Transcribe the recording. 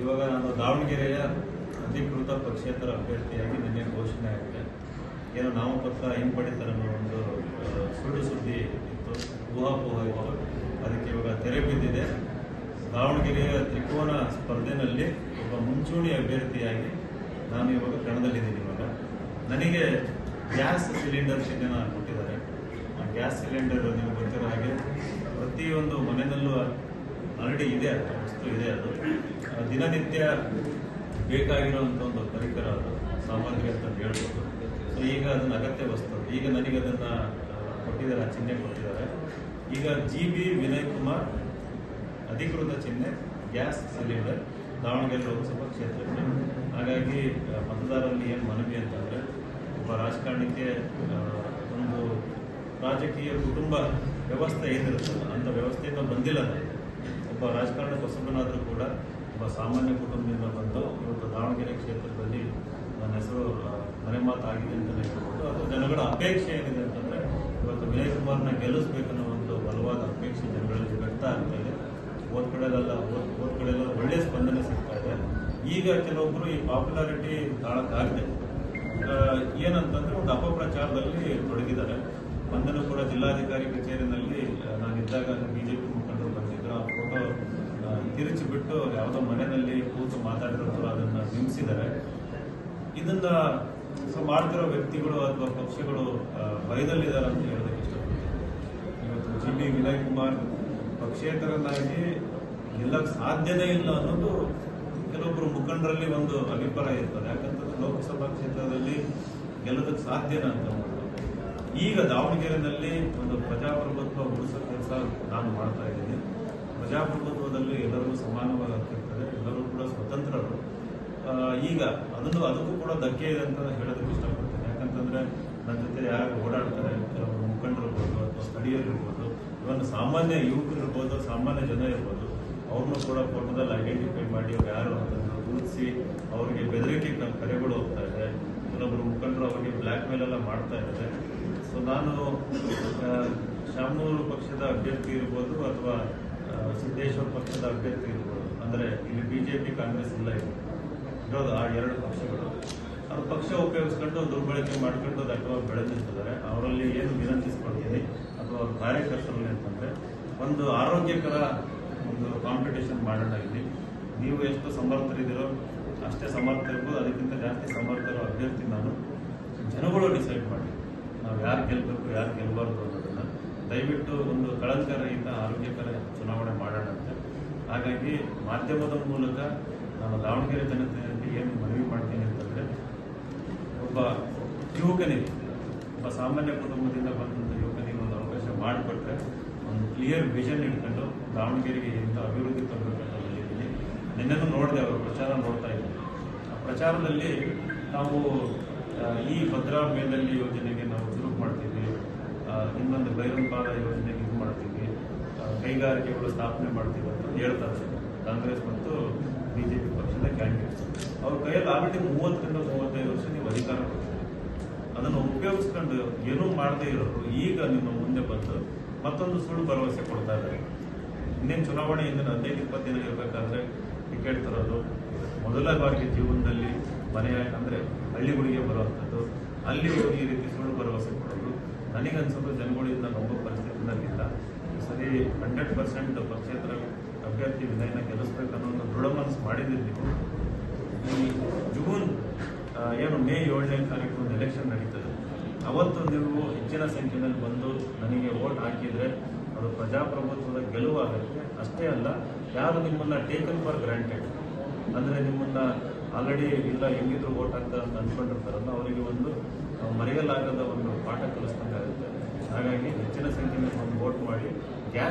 ಇವಾಗ ನಾನು ದಾವಣಗೆರೆಯ ಅಧಿಕೃತ ಪಕ್ಷೇತರ ಅಭ್ಯರ್ಥಿಯಾಗಿ ನಿನ್ನೆ ಘೋಷಣೆ ಆಗಿದೆ. ಏನೋ ನಾಮಪತ್ರ ಹಿಂಪಡಿತಾರೆ ಅನ್ನೋ ಒಂದು ಸುಳ್ಳು ಸುದ್ದಿ ಇತ್ತು, ಊಹಾಪೋಹ ಇತ್ತು. ಅದಕ್ಕೆ ಇವಾಗ ತೆರೆ ಬಿದ್ದಿದೆ. ದಾವಣಗೆರೆಯ ತ್ರಿಕೋನ ಸ್ಪರ್ಧೆನಲ್ಲಿ ಒಬ್ಬ ಮುಂಚೂಣಿ ಅಭ್ಯರ್ಥಿಯಾಗಿ ನಾನು ಇವಾಗ ಕಣದಲ್ಲಿದ್ದೀನಿ ಇವಾಗ. ನನಗೆ ಗ್ಯಾಸ್ ಸಿಲಿಂಡರ್ ಚಿಹ್ನೆನ ಕೊಟ್ಟಿದ್ದಾರೆ. ಆ ಗ್ಯಾಸ್ ಸಿಲಿಂಡರ್ ನಿಮಗೆ ಗೊತ್ತಿರೋ ಹಾಗೆ ಪ್ರತಿಯೊಂದು ಮನೆಯಲ್ಲೂ ಆಲ್ರೆಡಿ ಇದೆ, ವಸ್ತು ಇದೆ ಅದು. ದಿನನಿತ್ಯ ಬೇಕಾಗಿರುವಂಥ ಒಂದು ಪರಿಕರ ಅದು ಸಾಮಗ್ರಿ ಅಂತ ಹೇಳ್ಬೋದು. ಸೊ ಈಗ ಅದನ್ನು ಅಗತ್ಯ ವಸ್ತು. ಈಗ ನನಗೆ ಅದನ್ನು ಕೊಟ್ಟಿದ್ದಾರೆ, ಆ ಚಿಹ್ನೆ ಕೊಟ್ಟಿದ್ದಾರೆ. ಈಗ ಜಿ ಬಿ ವಿನಯ್ ಕುಮಾರ್, ಅಧಿಕೃತ ಚಿಹ್ನೆ, ಗ್ಯಾಸ್ ಸಿಲಿಂಡರ್, ದಾವಣಗೆರೆ ಲೋಕಸಭಾ ಕ್ಷೇತ್ರಕ್ಕೆ. ಹಾಗಾಗಿ ಮತದಾರರಲ್ಲಿ ಏನು ಮನವಿ ಅಂತಂದರೆ, ಒಬ್ಬ ರಾಜಕಾರಣಿಗೆ ಒಂದು ರಾಜಕೀಯ ಕುಟುಂಬ ವ್ಯವಸ್ಥೆ ಏನಿರುತ್ತಲ್ಲ ಅಂಥ ವ್ಯವಸ್ಥೆಯಿಂದ ಬಂದಿಲ್ಲ ಒಬ್ಬ ರಾಜಕಾರಣ ಹೊಸಬನಾದರೂ ಕೂಡ ಒಬ್ಬ ಸಾಮಾನ್ಯ ಕುಟುಂಬದಿಂದ ಬಂದು ಇವತ್ತು ದಾವಣಗೆರೆ ಕ್ಷೇತ್ರದಲ್ಲಿ ನನ್ನ ಹೆಸರು ಮನೆಮಾತಾಗಿದೆ ಮನೆ ಮಾತಾಗಿದೆ ಅಂತಲೇ ಹೇಳ್ಬೋದು. ಅದು ಜನಗಳ ಅಪೇಕ್ಷೆ ಏನಿದೆ ಅಂತಂದರೆ, ಇವತ್ತು ವಿನಯ್ ಕುಮಾರ್ನ ಗೆಲ್ಲಿಸ್ಬೇಕನ್ನೋ ಒಂದು ಬಲವಾದ ಅಪೇಕ್ಷೆ ಜನಗಳಲ್ಲಿ ವ್ಯಕ್ತ ಆಗ್ತಾ ಇದೆ. ಓದ್ ಕಡೆಲ್ಲ ಓದ್ ಕಡೆಲ್ಲ ಒಳ್ಳೆ ಸ್ಪಂದನೆ ಸಿಗ್ತಾ ಇದೆ. ಈಗ ಕೆಲವೊಬ್ಬರು ಈ ಪಾಪ್ಯುಲಾರಿಟಿ ತಾಳಕ್ಕಾಗಿದೆ ಏನಂತಂದರೆ ಒಂದು ಅಪಪ್ರಚಾರದಲ್ಲಿ ತೊಡಗಿದ್ದಾರೆ. ಬಂದನೂ ಕೂಡ ಜಿಲ್ಲಾಧಿಕಾರಿ ಕಚೇರಿನಲ್ಲಿ ನಾನಿದ್ದಾಗ ಬಿ ಜೆ ಪಿ ಮುಖಂಡ ತಿರುಚಿ ಬಿಟ್ಟು ಯಾವುದೋ ಮನೆಯಲ್ಲಿ ಕೂತು ಮಾತಾಡಿರೋದು ಅದನ್ನ ನಿಮ್ಸಿದ್ದಾರೆ ಇದನ್ನ ಸೊ ಮಾಡ್ತಿರೋ ವ್ಯಕ್ತಿಗಳು ಅಥವಾ ಪಕ್ಷಗಳು ಭಯದಲ್ಲಿದ್ದಾರೆ ಅಂತ ಹೇಳೋದಕ್ಕೆ ಇಷ್ಟಪಡ್ತೀನಿ. ಇವತ್ತು ಜಿ ಬಿ ವಿನಯ್ ಕುಮಾರ್ ಪಕ್ಷೇತರನ್ನಾಗಿ ಗೆಲ್ಲಕ್ಕೆ ಸಾಧ್ಯನೇ ಇಲ್ಲ ಅನ್ನೋದು ಕೆಲವೊಬ್ಬರು ಮುಖಂಡರಲ್ಲಿ ಒಂದು ಅಭಿಪ್ರಾಯ ಇರ್ತದೆ. ಯಾಕಂತಂದ್ರೆ ಲೋಕಸಭಾ ಕ್ಷೇತ್ರದಲ್ಲಿ ಗೆಲ್ಲೋದಕ್ಕೆ ಸಾಧ್ಯನಾ ಅಂತ. ಈಗ ದಾವಣಗೆರೆಯಲ್ಲಿ ಒಂದು ಪ್ರಜಾಪ್ರಭುತ್ವ ಉಳಿಸೋ ಕೆಲಸ ನಾನು ಮಾಡ್ತಾ ಇದ್ದೀನಿ. ಪ್ರಜಾಪ್ರಭುತ್ವದಲ್ಲಿ ಸಮಾನವಾಗಿ ಆಗ್ತಿರ್ತಾರೆ ಎಲ್ಲರೂ ಕೂಡ ಸ್ವತಂತ್ರರು. ಈಗ ಅದನ್ನು, ಅದಕ್ಕೂ ಕೂಡ ಧಕ್ಕೆ ಇದೆ ಅಂತ ಹೇಳೋದಕ್ಕೆ ಇಷ್ಟಪಡ್ತೀನಿ. ಯಾಕಂತಂದ್ರೆ ನನ್ನ ಜೊತೆ ಯಾರು ಓಡಾಡ್ತಾರೆ, ಕೆಲವರು ಮುಖಂಡರು ಇರ್ಬೋದು ಅಥವಾ ಸ್ಥಳೀಯರು ಇರ್ಬೋದು ಇವನ್ ಸಾಮಾನ್ಯ ಯುವಕರು ಇರ್ಬೋದು ಸಾಮಾನ್ಯ ಜನ ಇರ್ಬೋದು, ಅವ್ರನ್ನೂ ಕೂಡ ಫೋಟೋದಲ್ಲಿ ಐಡೆಂಟಿಫೈ ಮಾಡಿ ಅವ್ರು ಯಾರು ಅಂತಂದು ಗುರುತಿಸಿ ಅವರಿಗೆ ಬೆದರಿಕೆ ಕರೆಗಳು ಹೋಗ್ತಾ ಇದೆ. ಕೆಲವೊಬ್ಬರು ಮುಖಂಡರು ಅವರಿಗೆ ಬ್ಲ್ಯಾಕ್ ಮೇಲ್ ಎಲ್ಲ ಮಾಡ್ತಾ ಇದ್ದಾರೆ. ಸೊ ನಾನು ಶಾಮನೂರು ಪಕ್ಷದ ಅಭ್ಯರ್ಥಿ ಇರ್ಬೋದು ಅಥವಾ ಸಿದ್ದೇಶ್ವರ ಪಕ್ಷದ ಅಭ್ಯರ್ಥಿ ಇರ್ಬೋದು. ಅಂದರೆ ಇಲ್ಲಿ ಬಿಜೆಪಿ, ಕಾಂಗ್ರೆಸ್ ಇಲ್ಲ ಇದೆ ಇರೋದು ಆ ಎರಡು ಪಕ್ಷಗಳು. ಅವ್ರ ಪಕ್ಷ ಉಪಯೋಗಿಸ್ಕೊಂಡು ದುರ್ಬಳಕೆ ಮಾಡ್ಕೊಂಡು ಅಥವಾ ಬೆಳೆದಿರ್ತಿದ್ದಾರೆ ಅವರಲ್ಲಿ ಏನು ವಿನಂತಿಸ್ಕೊಳ್ತೀನಿ ಅಥವಾ ಅವ್ರ ಕಾರ್ಯಕರ್ತರಲ್ಲಿ ಅಂತಂದರೆ, ಒಂದು ಆರೋಗ್ಯಕರ ಒಂದು ಕಾಂಪಿಟೇಷನ್ ಮಾಡೋಣ ಇಲ್ಲಿ. ನೀವು ಎಷ್ಟು ಸಮರ್ಥರಿದ್ದೀರೋ ಅಷ್ಟೇ ಸಮರ್ಥ ಇರ್ಬೋದು. ಅದಕ್ಕಿಂತ ಜಾಸ್ತಿ ಸಮರ್ಥರು ಅಭ್ಯರ್ಥಿ ನಾನು. ಜನಗಳು ಡಿಸೈಡ್ ಮಾಡಿ. ನಾವು ಯಾರು ಗೆಲ್ಬೇಕು, ಯಾರು ಗೆಲ್ಲಬಾರ್ದು ಅನ್ನೋದನ್ನ. ದಯವಿಟ್ಟು ಒಂದು ಕಳಂಕರಹಿತ ಆರೋಗ್ಯಕರ ಚುನಾವಣೆ ಮಾಡೋಣ ಅಂತ ಹಾಗಾಗಿ ಮಾಧ್ಯಮದ ಮೂಲಕ ನಾನು ದಾವಣಗೆರೆ ಜನತೆಯಲ್ಲಿ ಏನು ಮನವಿ ಮಾಡ್ತೀನಿ ಅಂತಂದರೆ, ಒಬ್ಬ ಯುವಕನಿಗೆ, ಒಬ್ಬ ಸಾಮಾನ್ಯ ಕುಟುಂಬದಿಂದ ಬಂದಂಥ ಯುವಕನಿಗೆ ಒಂದು ಅವಕಾಶ ಮಾಡಿಕೊಟ್ರೆ ಒಂದು ಕ್ಲಿಯರ್ ವಿಷನ್ ಇಟ್ಕೊಂಡು ದಾವಣಗೆರೆಗೆ ಇಂಥ ಅಭಿವೃದ್ಧಿ ತರಬೇಕಂತ ಬಂದಿದ್ದೀನಿ ನಿನ್ನೆನೂ ನೋಡಿದೆ ಅವರು ಪ್ರಚಾರ ನೋಡ್ತಾ ಇದ್ದೀನಿ ಆ ಪ್ರಚಾರದಲ್ಲಿ ನಾವು ಈ ಭದ್ರಾ ಮೇಲಲ್ಲಿ ಯೋಜನೆಗೆ ನಾವು ಶುರು ಮಾಡ್ತೀವಿ ಇನ್ನೊಂದು ಬೈರಂಪಾದ ಯೋಜನೆಗೆ ಇದು ಮಾಡ್ತೀವಿ. ಕೈಗಾರಿಕೆಗಳು ಸ್ಥಾಪನೆ ಮಾಡ್ತೀವಿ ಅಂತ ಹೇಳ್ತಾರೆ ಕಾಂಗ್ರೆಸ್ ಮತ್ತು ಬಿಜೆಪಿ ಪಕ್ಷದ ಕ್ಯಾಂಡಿಡೇಟ್ಸ್ ಅವ್ರ ಕೈಯಲ್ಲಿ ಆಲ್ರೆಡಿ ಮೂವತ್ತರಿಂದ ಮೂವತ್ತೈದು ವರ್ಷ ನೀವು ಅಧಿಕಾರ ಕೊಡ್ತೀರಿ. ಅದನ್ನು ಉಪಯೋಗಿಸ್ಕೊಂಡು ಏನೂ ಮಾಡದೇ ಇರೋರು ಈಗ ನಿಮ್ಮ ಮುಂದೆ ಬಂದು ಮತ್ತೊಂದು ಸುಳ್ಳು ಭರವಸೆ ಕೊಡ್ತಾ ಇದ್ದಾರೆ. ಇನ್ನೇನು ಚುನಾವಣೆ ಇಂದಿನ ಹದಿನೈದು ಇಪ್ಪತ್ತು ದಿನ ಇರಬೇಕಾದ್ರೆ ಟಿಕೆಟ್ ತರೋದು, ಮೊದಲ ಬಾರಿಗೆ ಜೀವನದಲ್ಲಿ ಮನೆಯ ಅಂದರೆ ಹಳ್ಳಿಗಳಿಗೆ ಬರುವಂಥದ್ದು ಅಲ್ಲಿ ಹೋಗಿ ಈ ರೀತಿ ಸುಳ್ಳು ಭರವಸೆ ಕೊಡೋದು. ನನಗನ್ಸೋದು ಜನಗಳಿಂದ ನಂಬೋ ಪರಿಸ್ಥಿತಿನಲ್ಲಿಲ್ಲ ಸರಿ ಹಂಡ್ರೆಡ್ ಪರ್ಸೆಂಟ್ ಪಕ್ಷೇತರ ಅಭ್ಯರ್ಥಿ ವಿನಯನ ಗೆಲ್ಲಿಸ್ಬೇಕು ಅನ್ನೋ ಒಂದು ದೃಢ ಮನಸ್ಸು ಮಾಡಿದ್ದೀರಿ ನೀವು. ಈ ಜೂನ್ ಏನು ಮೇ ಏಳನೇ ತಾರೀಕು ಒಂದು ಎಲೆಕ್ಷನ್ ನಡೀತದೆ. ಅವತ್ತು ನೀವು ಹೆಚ್ಚಿನ ಸಂಖ್ಯೆಯಲ್ಲಿ ಬಂದು ನನಗೆ ಓಟ್ ಹಾಕಿದರೆ ಅದು ಪ್ರಜಾಪ್ರಭುತ್ವದ ಗೆಲುವಾಗುತ್ತೆ. ಅಷ್ಟೇ ಅಲ್ಲ, ಯಾರು ನಿಮ್ಮನ್ನು ಟೇಕನ್ ಫಾರ್ ಗ್ರಾಂಟೆಡ್ ಅಂದರೆ ನಿಮ್ಮನ್ನ ಆಲ್ರೆಡಿ ಇಲ್ಲ ಹೆಂಗಿದ್ರು ವೋಟ್ ಹಾಕ್ತಾರೆ ಅಂತ ಅನ್ಕೊಂಡಿರ್ತಾರಲ್ಲ, ಅವರಿಗೆ ಒಂದು ಮರೆಯಲಾಗದ ಒಂದು ಪಾಠ ಕಲಿಸ್ದಂಗಾಗುತ್ತೆ ಹಾಗಾಗಿ ಹೆಚ್ಚಿನ ಸಂಖ್ಯೆಯಲ್ಲಿ ಒಂದು ವೋಟ್ ಮಾಡಿ, ಗ್ಯಾಸ್